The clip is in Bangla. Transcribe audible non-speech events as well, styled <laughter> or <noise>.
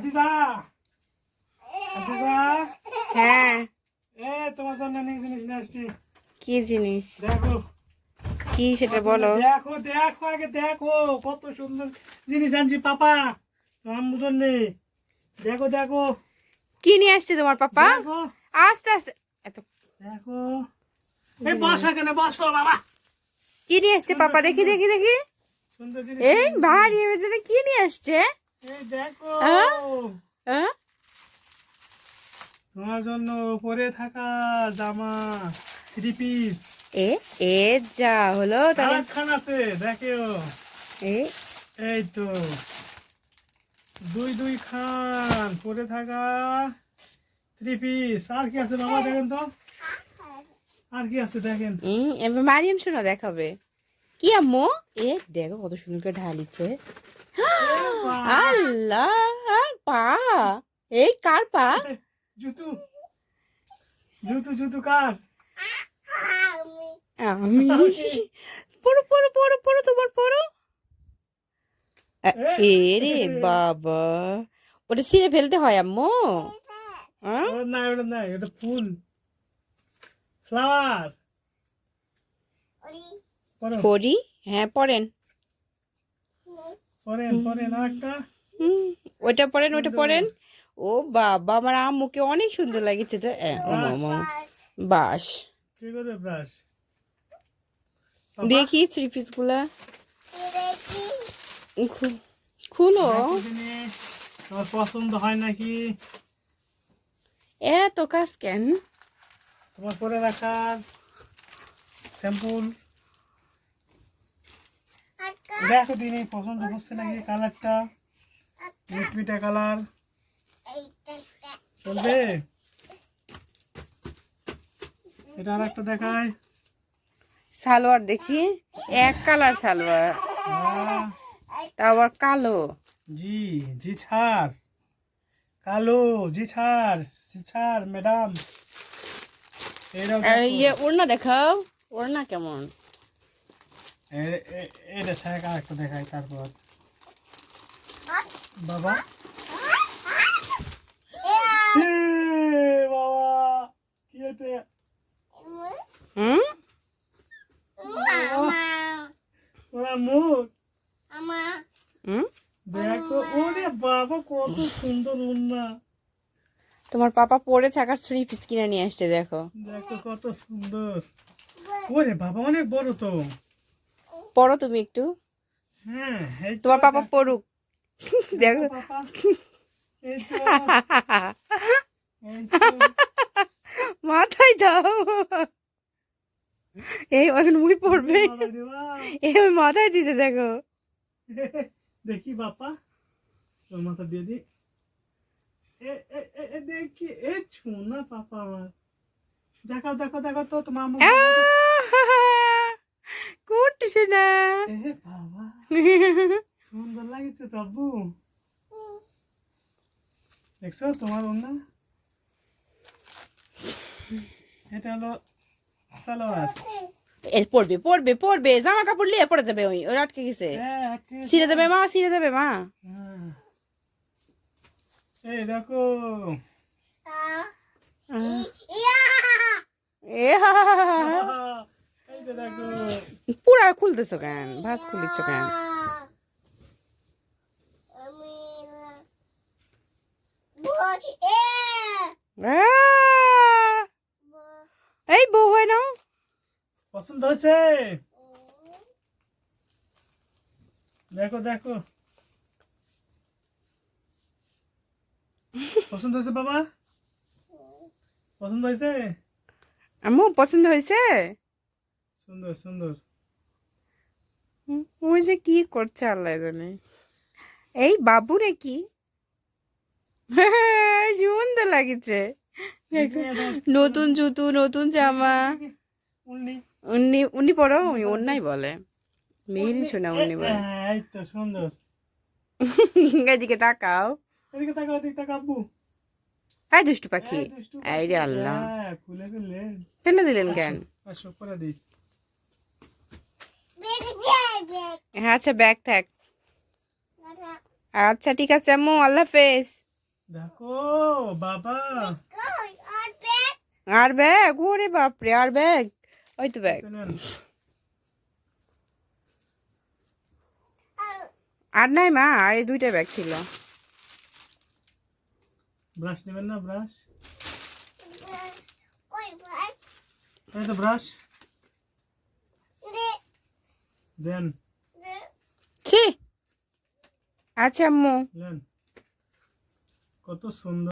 খাদিজা খাদিজা হ্যাঁ। এ তোমার জন্য অনেক জিনিস নিয়ে আসছি। কি জিনিস? দেখো। কি সেটা বলো। দেখো দেখো আগে দেখো কত সুন্দর জিনিস আনছি পাপা। তোমার জন্য। দেখো দেখো। কি নিয়ে আসছে তোমার পাপা? আস্তে আস্তে। এত দেখো। এই বসো এখানে বসো বাবা। কি নিয়ে আসছে পাপা? দেখি দেখি দেখি। সুন্দর এই ভারী কি নিয়ে আসছে? তোমার জন্য পরে থাকা জামা থ্রি পিস এ এ যা হলো তাহলে। খান আছে দেখো এ? এই তো। দুই দুই খান পরে থাকা থ্রি পিস আর কি আছে বাবা দেখেন তো? আর কি আছে দেখেন? মারিয়াম শোনা দেখাবে। কি আম্মু? এ দেখো কত সুন্দর করে ঢালিছে। আল্লাহ পা। এই কার পা? জুতু। জুতু জুতু কার? আমি। <laughs> পড়ো পড়ো পড়ো পড়ো তোমার পড়ো। আ, এ রে বাবা। ওটা ছিঁড়ে ফেলতে হয় আম্মু। হ্যাঁ? না ওটা না এটা ফুল। ফ্লাওয়ার। পড়ি? হ্যাঁ পড়েন। পরেন পরেন আর একটা হুম, ওটা পড়েন ওটা পড়েন ও বাবা আমার আম্মুকে অনেক সুন্দর লাগছে তো। এ, বাস। কি করবে ব্রাশ? দেখি থ্রি পিসগুলা খুলো। তোমার পছন্দ হয় নাকি? এত কাজ কেন? তোমার পরে রাখার স্যাম্পুল দেখো দিনে পছন্দ হচ্ছে নাকি কালারটা? মিটমিটা কালার। চলবে? এটা আর একটা দেখায় সালোয়ার দেখি। এক কালার সালোয়ার। আহ, তা আবার কালো। জি জি ছাড়। কালো জি ছাড় জি ছাড় ম্যাডাম। ওড়না দেখাও। ওড়না কেমন? এটা ছাড়া আর একটা দেখায় তারপর। বাবা। বাবা কি এটা হুম? ওরা মুখ। হুম? দেখো ওরে বাবা কত সুন্দর উন্না। তোমার পাপা পরে থাকার থ্রি পিস কিনে নিয়ে আসছে দেখো। দেখো কত সুন্দর। ওরে বাবা অনেক বড় তো। পড়ো তুমি একটু। হ্যাঁ তোমার পাপা পড়ুক। দেখো। মাথায় দাও। এই এখন মুই পড়বে। এই ওই মাথায় দিছে দেখো। দেখি বাপা। তোর মাথা দিয়ে দি। দেখি। এ ছুনা পাপা আমার। দেখো দেখো দেখো তো তোমার মুখ না। বাবা <laughs> সুন্দর লাগছে তো আব্বু। দেখছ তোমার না এটা হলো সালোয়ার। এ পড়বে পড়বে পড়বে জামা কাপড় নিয়ে পড়ে যাবে ওই ওই আটকে গেছে। হ্যাঁ, কে- ছিঁড়ে দেবে মা ছিঁড়ে দেবে মা। হ্যাঁ। এই দেখো এ হা হা হা হা। এই যে দেখো পুরা খুলতেছো কেন? ভাস খুলিচ্ছ কেন! এই বউ হয় না পছন্দ হয়েছে? দেখো দেখো। পছন্দ হয়েছে বাবা? পছন্দ হয়েছে? আম্মু পছন্দ হয়েছে? সুন্দর সুন্দর। ওই যে কি করছে আল্লাহ জানে। এই বাবু নাকি সুন্দর <laughs> লাগছে। নতুন জুতো নতুন জামা। উনি উনি পড়ো ওই অন্যাই বলে। মেয়েরই শোনা উনি বলে। হ্যাঁ, সুন্দর। এদিকে তাকাও। এদিকে তাকাও এদিকে তাকাও আব্বু। দুষ্টু পাখি। এই রে আল্লাহ। হ্যাঁ ফেলে দিলেন কেন? আসো করে দিই। হ্যাঁ আচ্ছা ব্যাগ থাক। আচ্ছা ঠিক আছে আম্মু আল্লাহ হাফেজ। দেখো বাবা। আর ব্যাগ? ওরে বাপরে আর ব্যাগ? ওই তো ব্যাগ। আর নাই মা আর এই দুইটা ব্যাগ ছিল। ব্রাশ নেবেন না ব্রাশ? এই তো ব্রাশ। দেন ছি। আচ্ছা আম্মু। কত সুন্দর